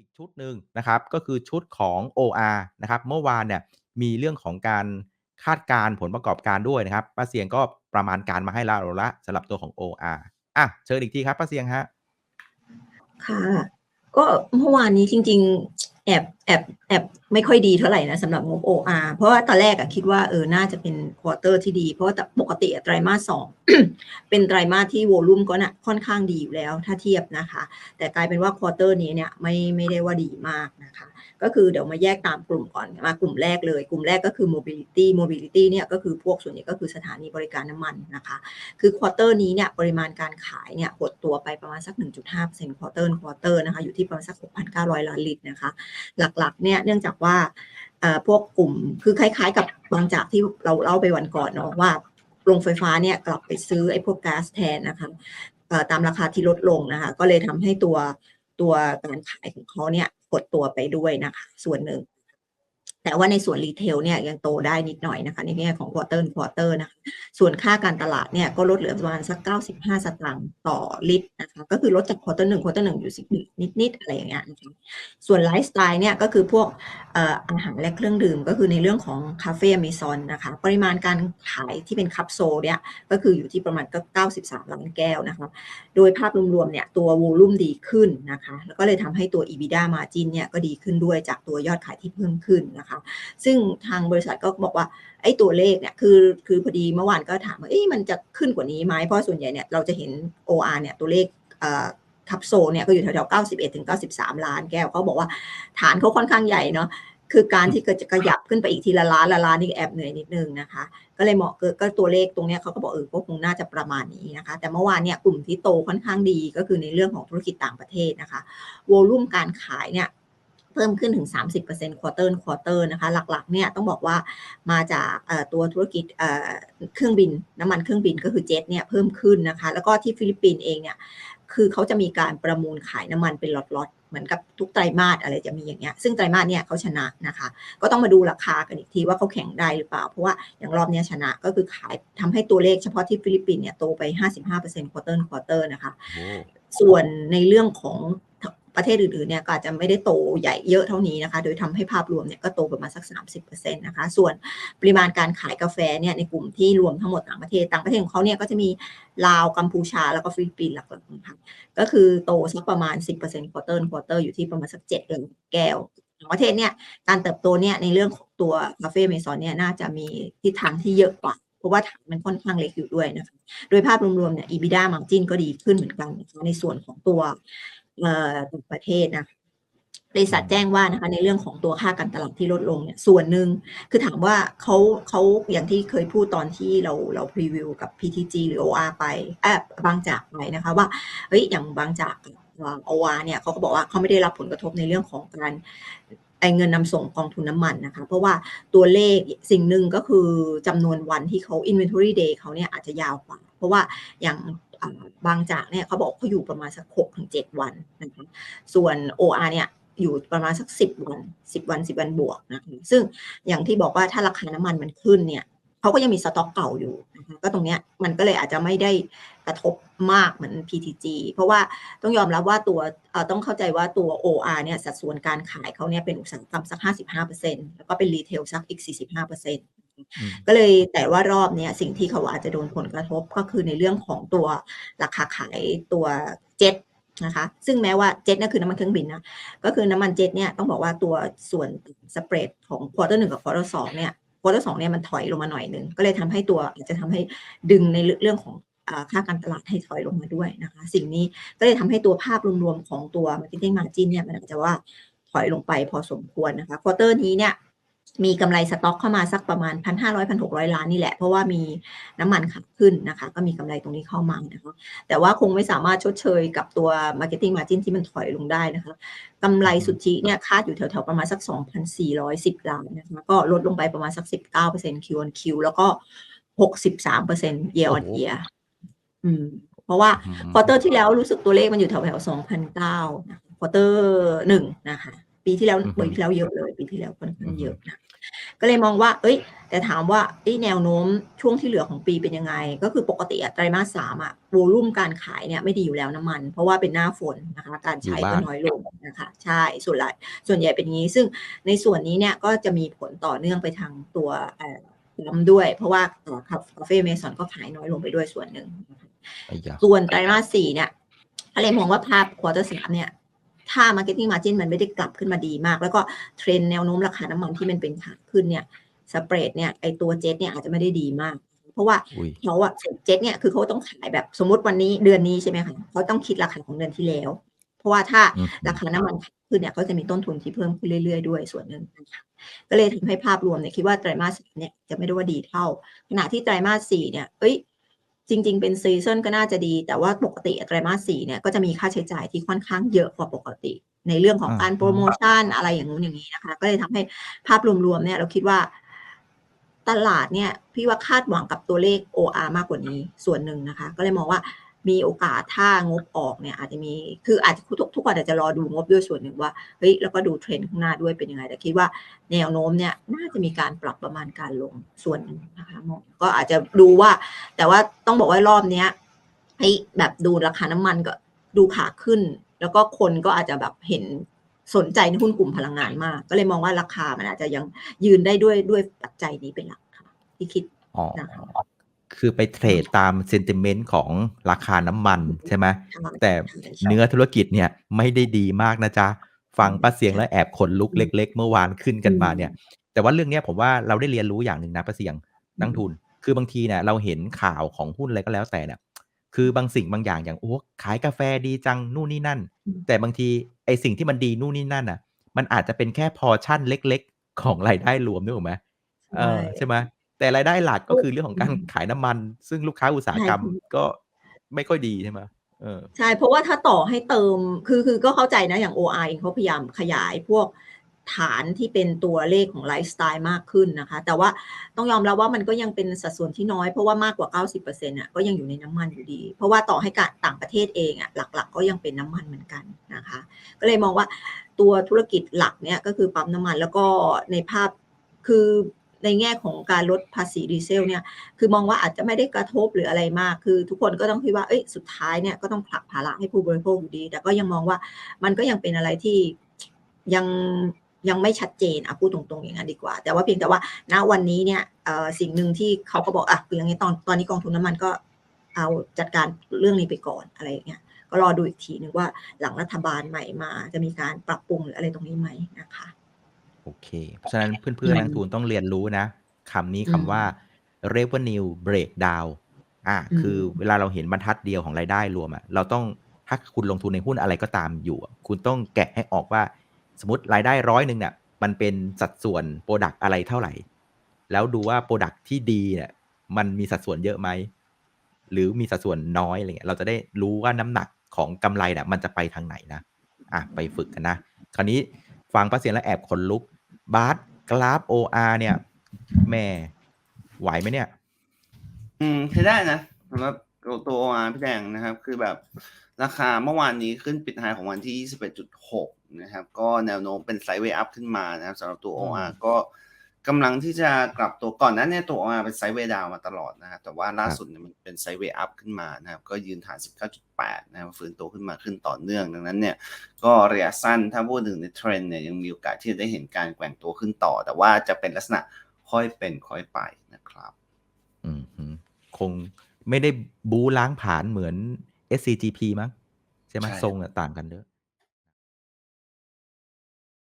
อีกชุดหนึ่งนะครับก็คือชุดของ OR นะครับเมื่อวานเนี่ยมีเรื่องของการคาดการณ์ผลประกอบการด้วยนะครับป้าเสียงก็ประมาณการมาให้เราละสำหรับตัวของ OR อะเชิญอีกทีครับป้าเสียงฮะค่ะ ก็เมื่อวานนี้จริง ๆแอบแอบแอบไม่ค่อยดีเท่าไหร่นะสำหรับงบ OR เพราะว่าตอนแรกอะคิดว่าเออน่าจะเป็นควอเตอร์ที่ดี เพราะว่าปกติไตรมาสสองเป็นไตรมาสที่โวลุ่มก็น่ะค่อนข้างดีอยู่แล้วถ้าเทียบนะคะ แต่กลายเป็นว่าควอเตอร์นี้เนี่ยไม่ไม่ได้ว่าดีมากนะคะ ก็คือเดี๋ยวมาแยกตามกลุ่มก่อนมากลุ่มแรกเลย กลุ่มแรกก็คือ mobility mobility เนี่ยก็คือพวกส่วนใหญ่ก็คือสถานีบริการน้ำมันนะคะคือควอเตอร์นี้เนี่ยปริมาณการขายเนี่ยหดตัวไปประมาณสัก 1.5%ควอเตอร์ควอเตอร์นะคะอยู่ที่ประมาณสัก6,900ล้านลิตรนะคะหลักๆ เนี่ยเนื่องจากว่าพวกกลุ่มคือคล้าย ๆ กับบางจากที่เราเล่าไปวันก่อนเนาะว่าโรงไฟฟ้าเนี่ยกลับไปซื้อไอ้พวกก๊าซแทนนะคะตามราคาที่ลดลงนะคะ ก็เลยทำให้ตัวตัวการขายของเขาเนี่ยกดตัวไปด้วยนะคะ ส่วนหนึ่ง แต่ว่าในส่วนรีเทลเนี่ยยังโตได้นิดหน่อยนะคะในแง่ของควอเตอร์ควอเตอร์นะคะส่วนค่าการตลาดเนี่ยก็ลดเหลือประมาณสัก 95 สตางค์ต่อลิตรนะคะก็คือลดจากควอเตอร์หนึ่งควอเตอร์หนึ่งอยู่สิบนิดๆอะไรอย่างเงี้ยนะคะส่วนไลฟ์สไตล์เนี่ยก็คือพวกอาหารและเครื่องดื่มก็คือในเรื่องของคาเฟ่เมซอนนะคะปริมาณการขายที่เป็นคัพโซเนี่ยก็คืออยู่ที่ประมาณก็93 ล้านแก้วนะคะโดยภาพรวมๆเนี่ยตัววอลุ่มดีขึ้นนะคะแล้วก็เลยทำให้ตัว EBITDA margin เนี่ยก็ดีขึ้นด้วยจากตัวยอดขายที่เพิ่มขึ้นนะคะซึ่งทางบริษัทก็บอกว่าไอ้ตัวเลขเนี่ยคือคือพอดีเมื่อวานก็ถามว่าเอ้ยมันจะขึ้นกว่านี้ไหมเพราะส่วนใหญ่เนี่ยเราจะเห็น OR เนี่ยตัวเลขคับโซเนี่ยก็อยู่แถวๆ91ถึง93 ล้านแก้วเขาบอกว่าฐานเขาค่อนข้างใหญ่เนาะคือการที่เกิดจะขยับขึ้นไปอีกทีละล้านละล้านนี่แอบเหนื่อยนิดนึงนะคะ ก็เลยเหมาะก็ตัวเลขตรงนี้เขาก็บอกเออก็คงน่าจะประมาณนี้นะคะ แต่เมื่อวานเนี่ยกลุ่มที่โตค่อนข้างดีก็คือในเรื่องของธุรกิจต่างประเทศนะคะ โวลุ่มการขายเนี่ย พิ่มขึ้นถึง 30%ควอเตอร์ควอเตอร์นะคะ หลักๆเนี่ยต้องบอกว่ามาจากตัวธุรกิจเครื่องบินน้ำมันเครื่องบินก็คือเจ็ตเนี่ยเพิ่มขึ้นนะคะ แล้วก็ที่ฟิลิปปินส์เองเนี่ยคือเขาจะมีการประมูลขายน้ำมันเป็นล็อตๆเหมือนกับทุกไตรมาสอะไรจะมีอย่างเงี้ย ซึ่งไตรมาสเนี่ยเขาชนะนะคะ ก็ต้องมาดูราคากันอีกทีว่าเขาแข่งได้หรือเปล่า เพราะว่าอย่างรอบนี้ชนะก็คือขายทำให้ตัวเลขเฉพาะที่ฟิลิปปินส์เนี่ยโตไป 55%ควอเตอร์ควอเตอร์นะคะ ส่วนในเรื่องของ ประเทศอื่นๆเนี่ยก็อาจจะไม่ได้โตใหญ่เยอะเท่านี้นะคะ โดยทำให้ภาพรวมเนี่ยก็โตประมาณสัก 30%นะคะ ส่วนปริมาณการขายกาแฟเนี่ยในกลุ่มที่รวมทั้งหมดต่างประเทศ ต่างประเทศของเขาเนี่ยก็จะมีลาว กัมพูชา แล้วก็ฟิลิปปินส์หลักๆนะคะก็คือโตสักประมาณ 10%ควอเตอร์ควอเตอร์อยู่ที่ประมาณสัก7ล้านแก้วต่างประเทศเนี่ยการเติบโตเนี่ยในเรื่องของตัวคาเฟ่เมซอนเนี่ยน่าจะมีทิศทางที่เยอะกว่าเพราะว่าฐานมันค่อนข้างเล็กอยู่ด้วยนะคะ โดยภาพรวมๆเนี่ย EBITDA margin ก็ดีขึ้นเหมือนกันในส่วนของตัว ประเทศนะบริษัทแจ้งว่านะคะในเรื่องของตัวค่าการตลาดที่ลดลงเนี่ยส่วนหนึ่งคือถามว่าเขาเขาอย่างที่เคยพูดตอนที่เราเราพรีวิวกับ PTG หรือ OR ไปแอบบางจากไปนะคะว่าเฮ้ยอย่างบางจาก OR เนี่ยเขาก็บอกว่าเขาไม่ได้รับผลกระทบในเรื่องของการไอเงินนำส่งกองทุนน้ำมันนะคะ เพราะว่าตัวเลขสิ่งหนึ่งก็คือจำนวนวันที่เขา inventory day เขาเนี่ยอาจจะยาวกว่า เพราะว่าอย่าง บางจากเนี่ยเขาบอกเขาอยู่ประมาณสักหกถึงเจ็ดวันนะคะส่วน OR เนี่ยอยู่ประมาณสักสิบวันสิบวันสิบวันบวกนะคะซึ่งอย่างที่บอกว่าถ้าราคาน้ำมันมันขึ้นเนี่ยเขาก็ยังมีสต็อกเก่าอยู่นะคะก็ตรงเนี้ยมันก็เลยอาจจะไม่ได้กระทบมากเหมือน PTG เพราะว่าต้องยอมรับว่าตัวต้องเข้าใจว่าตัว OR เนี่ยสัดส่วนการขายเขาเนี่ยเป็นอุตสาหกรรมสัก 55%แล้วก็เป็นรีเทลสักอีก 45% ก็เลยแต่ว่ารอบนี้สิ่งที่เขาอาจจะโดนผลกระทบก็คือในเรื่องของตัวราคาขายตัวเจ็ตนะคะซึ่งแม้ว่าเจ็ตนั่นคือน้ำมันเครื่องบินนะก็คือน้ำมันเจ็ตเนี่ยต้องบอกว่าตัวส่วนสเปรดของควอเตอร์หนึ่งกับควอเตอร์สองเนี่ยควอเตอร์สองเนี่ยมันถอยลงมาหน่อยหนึ่งก็เลยทำให้ตัวอาจจะทำให้ดึงในเรื่องของค่าการตลาดให้ถอยลงมาด้วยนะคะสิ่งนี้ก็เลยทำให้ตัวภาพรวมๆของตัว marketing margin เนี่ยมันอาจจะว่าถอยลงไปพอสมควรนะคะควอเตอร์นี้เนี่ย มีกำไรสต็อกเข้ามาสักประมาณ 1,500 1,600 ล้านนี่แหละ เพราะว่ามีน้ำมันขับขึ้นนะคะ ก็มีกำไรตรงนี้เข้ามานะคะแต่ว่าคงไม่สามารถชดเชยกับตัว marketing margin ที่มันถอยลงได้นะคะกำไรสุทธิเนี่ยคาดอยู่แถวๆประมาณสัก 2,410 ล้านนะคะก็ลดลงไปประมาณสัก 19% Q on Q แล้วก็ 63% year on year อืมเพราะว่าควอเตอร์ที่แล้วรู้สึกตัวเลขมันอยู่แถวๆ2,009นะคะควอเตอร์หนึ่งนะคะ ปีที่แล้วปีที่แล้วเยอะเลย ปีที่แล้วค่อนข้างเยอะนะก็เลยมองว่า เอ้ย แต่ถามว่าเอ้ยแนวโน้มช่วงที่เหลือของปีเป็นยังไง ก็คือปกติอะไตรมาสสามอะโวลุ่มการขายเนี่ยไม่ดีอยู่แล้วน้ำมัน เพราะว่าเป็นหน้าฝนนะคะการใช้อยู่ก็บ้านน้อยลงนะคะ ใช่ส่วนใหญ่ส่วนใหญ่เป็นอย่างนี้ ซึ่งในส่วนนี้เนี่ยก็จะมีผลต่อเนื่องไปทางตัวเอ่อน้ำด้วย เพราะว่าเอ่อคาเฟ่เมซอนก็ขายน้อยลงไปด้วยส่วนหนึ่งนะคะไอ้ยาส่วนไตรมาสสี่เนี่ยอะไรมองว่าภาพควอเตอร์สามเนี่ย ถ้า Marketing Margin มันไม่ได้กลับขึ้นมาดีมาก แล้วก็เทรนแนวโน้มราคาน้ำมันที่มันเป็นขาขึ้นเนี่ยสเปรดเนี่ยไอตัวเจ็ตเนี่ยอาจจะไม่ได้ดีมาก เพราะว่าอุ้ยเขาอะเจ็ตเนี่ยคือเขาต้องขายแบบสมมติวันนี้เดือนนี้ใช่ไหมคะเขาต้องคิดราคาของเดือนที่แล้ว เพราะว่าถ้าอืมราคาน้ำมันขึ้นเนี่ยเขาจะมีต้นทุนที่เพิ่มขึ้นเรื่อยๆ ด้วยส่วนหนึ่งนะคะก็เลยทำให้ภาพรวมเนี่ยคิดว่าไตรมาสสามเนี่ยจะไม่ได้ว่าดีเท่า ขณะที่ไตรมาสสี่เนี่ยเอ้ย จริง ๆ เป็นซีซันก็น่าจะดี แต่ว่าปกติไตรมาสสี่เนี่ยก็จะมีค่าใช้จ่ายที่ค่อนข้างเยอะกว่าปกติ ในเรื่องของการอ่าโปรโมชั่นอะไรอย่างนู้นอย่างนี้นะคะ ก็เลยทำให้ภาพรวมๆเนี่ยเราคิดว่าตลาดเนี่ยพี่ว่าคาดหวังกับตัวเลข OR มากกว่านี้ส่วนหนึ่งนะคะ ก็เลยมองว่า มีโอกาสถ้างบออกเนี่ยอาจจะมีคืออาจจะทุกทุกคนอาจจะรอดูงบด้วยส่วนหนึ่งว่าเฮ้ยแล้วก็ดูเทรนด์ข้างหน้าด้วยเป็นยังไง แต่คิดว่าแนวโน้มเนี่ยน่าจะมีการปรับประมาณการลงส่วนหนึ่งนะคะมองก็อาจจะดูว่า แต่ว่าต้องบอกว่ารอบเนี้ยไอ้แบบดูราคาน้ำมันก็ดูขาขึ้น แล้วก็คนก็อาจจะแบบเห็นสนใจในหุ้นกลุ่มพลังงานมาก ก็เลยมองว่าราคามันอาจจะยังยืนได้ด้วยด้วยปัจจัยนี้เป็นหลักค่ะที่คิดอ๋อนะคะ คือไปเทรดตามเซนติเมนต์ของราคาน้ำมันใช่ไหมใช่แต่ใช่ใช่เนื้อธุรกิจเนี่ยไม่ได้ดีมากนะจ๊ะ ฟังป้าเสียงแล้วแอบขนลุกอืมเล็ก ๆ เมื่อวานขึ้นกันมาอืมเนี่ย แต่ว่าเรื่องเนี้ยผมว่าเราได้เรียนรู้อย่างหนึ่งนะป้าเสียงนักทุน คือบางทีเนี่ยเราเห็นข่าวของหุ้นอะไรก็แล้วแต่เนี่ยคือบางสิ่งบางอย่างอย่างโอ้ขายกาแฟดีจังนู่นนี่นั่นอืมแต่บางทีไอสิ่งที่มันดีนู่นนี่นั่นอะ มันอาจจะเป็นแค่พอชั่นเล็ก ๆ ของรายได้รวมนึกออกไหมเออใช่ไหม แต่รายได้หลักก็คือเรื่องของการอืมขายน้ำมัน ซึ่งลูกค้าอุตสาหกรรมใช่ก็ไม่ค่อยดีใช่ไหมเออใช่ เพราะว่าถ้าต่อให้เติมคือคือก็เข้าใจนะอย่าง OR เองเขาพยายามขยายพวกฐานที่เป็นตัวเลขของไลฟ์สไตล์มากขึ้นนะคะ แต่ว่าต้องยอมรับว่ามันก็ยังเป็นสัดส่วนที่น้อย เพราะว่ามากกว่า 90%อะก็ยังอยู่ในน้ำมันอยู่ดี เพราะว่าต่อให้การต่างประเทศเองอะหลัก ๆ ก็ยังเป็นน้ำมันเหมือนกันนะคะ ก็เลยมองว่าตัวธุรกิจหลักเนี่ยก็คือปั๊มน้ำมันแล้วก็ในภาพคือ ในแง่ของการลดภาษีดีเซลเนี่ยคือมองว่าอาจจะไม่ได้กระทบหรืออะไรมาก คือทุกคนก็ต้องคิดว่าเอ้ยสุดท้ายเนี่ยก็ต้องผลักภาระให้ผู้บริโภคอยู่ดี แต่ก็ยังมองว่ามันก็ยังเป็นอะไรที่ยังยังไม่ชัดเจนอะพูดตรงๆอย่างนั้นดีกว่า แต่ว่าเพียงแต่ว่าณวันนี้เนี่ยสิ่งหนึ่งที่เขาก็บอกอะคืออย่างนี้ตอนตอนนี้กองทุนน้ำมันก็เอาจัดการเรื่องนี้ไปก่อนอะไรอย่างเงี้ยก็รอดูอีกทีนึงว่าหลังรัฐบาลใหม่มาจะมีการปรับปรุงหรืออะไรตรงนี้ไหมนะคะ โอเค เพราะฉะนั้นเพื่อนๆนักลงทุนต้องเรียนรู้นะคำนี้คำว่า revenue breakdown อะอืมคือเวลาเราเห็นบรรทัดเดียวของรายได้รวมอะเราต้องถ้าคุณลงทุนในหุ้นอะไรก็ตามอยู่อะคุณต้องแกะให้ออกว่า สมมติรายได้ร้อยหนึ่งเนี่ยมันเป็นสัดส่วนโปรดักอะไรเท่าไหร่ แล้วดูว่าโปรดักที่ดีเนี่ยมันมีสัดส่วนเยอะไหม หรือมีสัดส่วนน้อยอะไรเงี้ยเราจะได้รู้ว่าน้ำหนักของกำไรเนี่ยมันจะไปทางไหนนะ อะไปฝึกกันนะ คราวนี้ ฟังป้าเสียงแล้วแอบขนลุก บาร์สกราฟ OR เนี่ยแม่ไหวไหมเนี่ย อืมใช้ได้นะสำหรับตัว OR พี่แดงนะครับ คือแบบราคาเมื่อวานนี้ขึ้นปิดไฮของวันที่ 21.6 นะครับ ก็แนวโน้มเป็นไซด์เวย์อัพขึ้นมานะครับสำหรับตัวอืม OR ก็ กำลังที่จะกลับตัวก่อนหนั้นเนี่ยตัว OR เป็นไซด์เวย์ดาวมาตลอดนะครับแต่ว่าล่าสุดเนี่ยมันเป็นไซด์เวย์อัพขึ้นมานะครับก็ยืนฐาน 19.8 นะครับฟื้นตัวขึ้นมาขึ้นต่อเนื่อง ดังนั้นเนี่ยก็ระยะสั้นถ้าพูดถึงในเทรนด์เนี่ยยังมีโอกาสที่จะได้เห็นการแกว่งตัวขึ้นต่อ แต่ว่าจะเป็นลักษณะค่อยเป็นค่อยไปนะครับอืมฮึคงไม่ได้บูล้างผลาญเหมือน SCGP มั้งใช่ไหมใช่ทรงอะต่างกันเยอะ